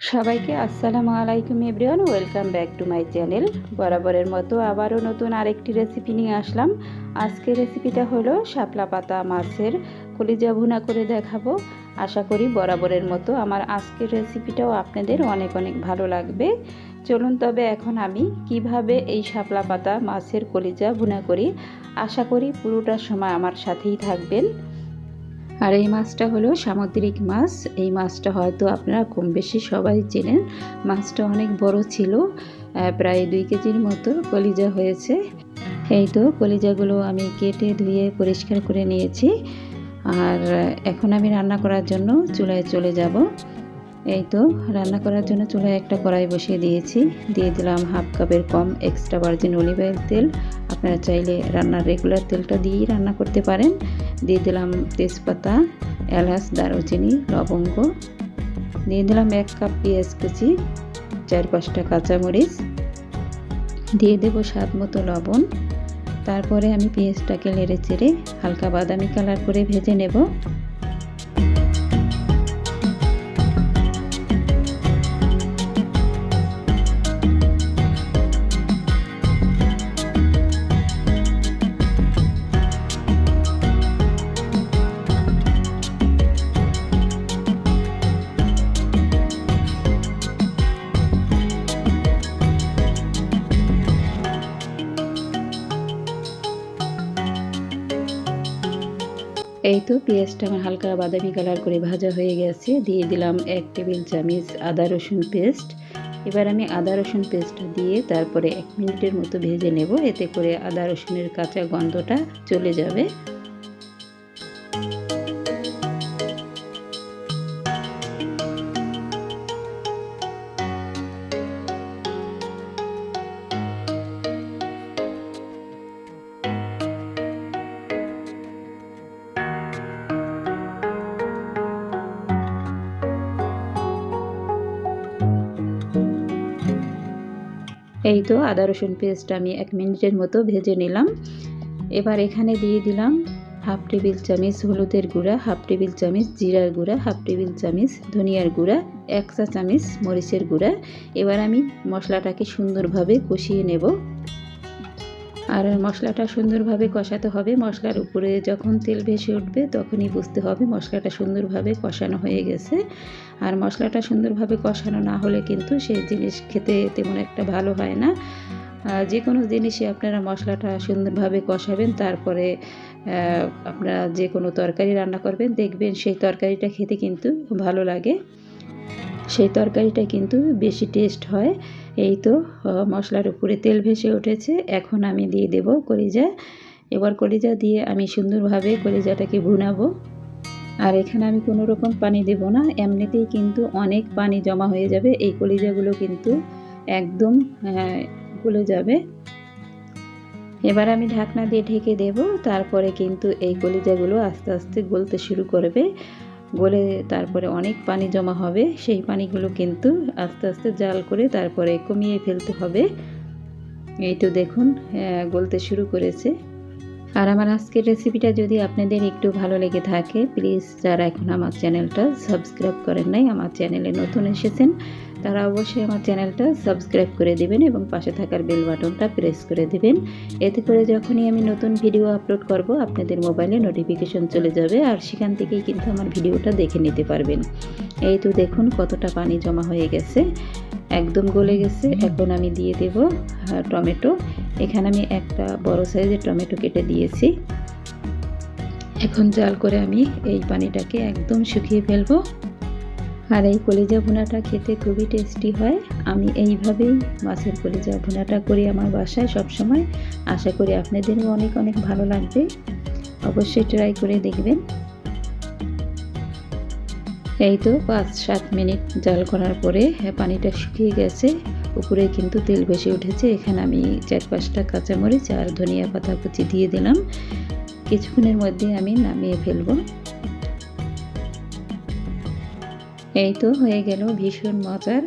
সবাইকে আসসালামু আলাইকুম everyone, welcome back to my channel. বরাবরের মতো আবারও নতুন আরেকটি রেসিপি নিয়ে আসলাম। আজকের রেসিপিটা হলো শাপলা পাতা মাছের কলিজা ভুনা করে দেখাবো। আশা করি বরাবরের মতো আমার আজকের রেসিপিটাও আপনাদের অনেক অনেক ভালো লাগবে। চলুন তবে এখন আমি কীভাবে এই শাপলা পাতা মাছের কলিজা ভুনা করি, আশা করি পুরোটা সময় আমার সাথেই থাকবেন। আর এই মাছটা হলো সামুদ্রিক মাছ। এই মাছটা হয়তো আপনারা কম বেশি সবাই চেনেন। মাছটা অনেক বড় ছিল প্রায় দুই কেজির মতো কলিজা হয়েছে। এই তো কলিজাগুলো আমি কেটে ধুয়ে পরিষ্কার করে নিয়েছি। আর এখন আমি রান্না করার জন্য চুলায় চলে যাব। এই তো, রান্না করার জন্য চুলায় একটা কড়াই বসিয়ে দিয়েছি। দিয়ে দিলাম হাফ কাপের কম এক্সট্রা ভার্জিন অলিভ অয়েল তেল। আপনারা চাইলে রান্নার রেগুলার তেলটা দিয়েই রান্না করতে পারেন। দিয়ে দিলাম তেজপাতা, এলাচ, দারুচিনি, লবঙ্গ। দিয়ে দিলাম এক কাপ পেঁয়াজ কুচি, চার পাঁচটা কাঁচামরিচ। দিয়ে দেব স্বাদ মতো লবণ। তারপরে আমি পেঁয়াজটাকে নেড়ে চেড়ে হালকা বাদামি কালার করে ভেজে নেব। এই তো পেঁয়াজটা আমার হালকা বাদামি কালার করে ভাজা হয়ে গেছে। দিয়ে দিলাম এক টেবিল চামচ আদা রসুন পেস্ট এবার আমি আদা রসুন পেস্টটা দিয়ে তারপরে এক মিনিটের মতো ভেজে নেব। এতে করে আদা রসুনের কাঁচা গন্ধটা চলে যাবে। এই তো আদা রসুন পেস্ট আমি এক মিনিটের মতো ভেজে নিলাম। এবার এখানে দিয়ে দিলাম হাফ টেবিল চামচ হলুদের গুঁড়া, হাফ টেবিল চামচ জিরার গুঁড়া, হাফ টেবিল চামচ ধনিয়ার গুঁড়া, এক চা চামচ মরিচের গুঁড়া। এবার আমি মশলাটাকে সুন্দরভাবে কষিয়ে নেব। আর মশলাটা সুন্দরভাবে কষাতে হবে। মশলার উপরে যখন তেল ভেসে উঠবে, তখনই বুঝতে হবে মশলাটা সুন্দরভাবে কষানো হয়ে গেছে। আর মশলাটা সুন্দরভাবে কষানো না হলে কিন্তু সেই জিনিস খেতে তেমন একটা ভালো হয় না। যে কোনো জিনিসে আপনারা মশলাটা সুন্দরভাবে কষাবেন, তারপরে আপনারা যে কোনো তরকারি রান্না করবেন, দেখবেন সেই তরকারিটা খেতে কিন্তু ভালো লাগে। সেই তরকারিটা কিন্তু বেশি টেস্ট হয়। এই তো মশলার উপরে তেল ভেসে উঠেছে। এখন আমি দিয়ে দেব কলিজা। এবার কলিজা দিয়ে আমি সুন্দরভাবে কলিজাটাকে ভুনাবো। আর এখানে আমি কোনো রকম পানি দেব না। এমনিতেই কিন্তু অনেক পানি জমা হয়ে যাবে। এই কলিজাগুলো কিন্তু একদম গলে যাবে। এবার আমি ঢাকনা দিয়ে ঢেকে দেব। তারপরে কিন্তু এই কলিজাগুলো আস্তে আস্তে গলতে শুরু করবে। গলে তারপরে অনেক পানি জমা হবে, সেই পানিগুলো কিন্তু আস্তে আস্তে জাল করে তারপরে কমিয়ে ফেলতে হবে। এই তো দেখুন গলতে শুরু করেছে। আর আমার আজকের রেসিপিটা যদি আপনাদের একটু ভালো লেগে থাকে প্লিজ যারা এখন আমার চ্যানেলটা সাবস্ক্রাইব করেন নাই, আমার চ্যানেলে নতুন এসেছেন, তারা অবশ্যই আমার চ্যানেলটা সাবস্ক্রাইব করে দিবেন এবং পাশে থাকার বেল বাটনটা প্রেস করে দিবেন। এতে করে যখনই আমি নতুন ভিডিও আপলোড করব, আপনাদের মোবাইলে নোটিফিকেশন চলে যাবে আর সেখান থেকেই কিন্তু আমার ভিডিওটা দেখে নিতে পারবেন। এই তো দেখুন কতটা পানি জমা হয়ে গেছে, একদম গলে গেছে। এখন আমি দিয়ে দেব টমেটো। এখানে আমি একটা বড় সাইজের টমেটো কেটে দিয়েছি। এখন জাল করে আমি এই পানিটাকে একদম শুকিয়ে ফেলব। আর এই কলিজা ভুনাটা খেতে খুবই টেস্টি হয়। আমি এইভাবেই মাছের কলিজা ভুনাটা করি আমার বাসায় সবসময়। আশা করি আপনাদেরও অনেক অনেক ভালো লাগবে। অবশ্যই ট্রাই করে দেখবেন। এই তো পাঁচ সাত মিনিট জাল করার পরে পানিটা শুকিয়ে গেছে। উপরে কিন্তু তেল ভেসে উঠেছে। এখানে আমি চার পাঁচটা কাঁচামরিচ আর ধনিয়া পাতা কুচি দিয়ে দিলাম। কিছুক্ষণের মধ্যে আমি নামিয়ে ফেলব। এই তো হয়ে গেল ভীষণ মজার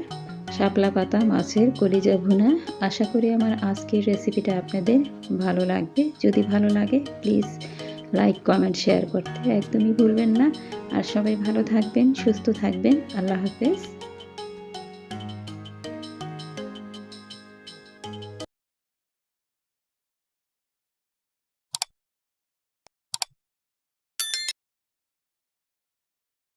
শাপলা পাতা, মাছের কলিজা ভুনা। আশা করি আমার আজকের রেসিপিটা আপনাদের ভালো লাগবে। যদি ভালো লাগে, প্লিজ লাইক, কমেন্ট, শেয়ার করতে একদমই ভুলবেন না। আর সবাই ভালো থাকবেন, সুস্থ থাকবেন। আল্লাহ হাফেজ।